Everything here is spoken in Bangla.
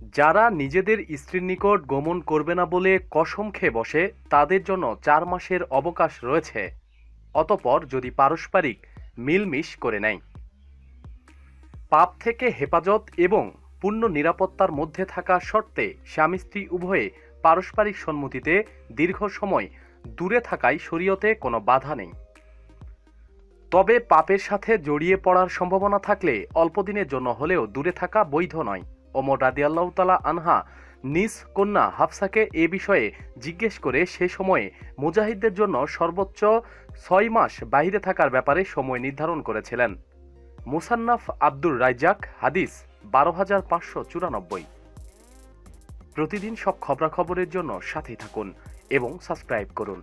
যারা নিজেদের স্ত্রীর নিকট গমন করবে না বলে কসম খেয়ে বসে, তাদের জন্য চার মাসের অবকাশ রয়েছে। অতপর যদি পারস্পরিক মিলমিশ করে নেয়। পাপ থেকে হেফাজত এবং পূর্ণ নিরাপত্তার মধ্যে থাকা শর্তে স্বামী স্ত্রী উভয়ে পারস্পরিক সম্মতিতে দীর্ঘ সময় দূরে থাকায় শরীয়তে কোনো বাধা নেই। তবে পাপের সাথে জড়িয়ে পড়ার সম্ভাবনা থাকলে অল্পদিনের জন্য হলেও দূরে থাকা বৈধ নয়। ওমর রাদিয়াল্লাহ তালা আনহা নিজ কন্যা হাফসাকে এ বিষয়ে জিজ্ঞেস করে সে সময়ে মুজাহিদদের জন্য সর্বোচ্চ ছয় মাস বাইরে থাকার ব্যাপারে সময় নির্ধারণ করেছিলেন। মুসান্নাফ আব্দুর রাইজাক হাদিস বারো হাজার পাঁচশো চুরানব্বই। প্রতিদিন সব খবরাখবরের জন্য সাথেই থাকুন এবং সাবস্ক্রাইব করুন।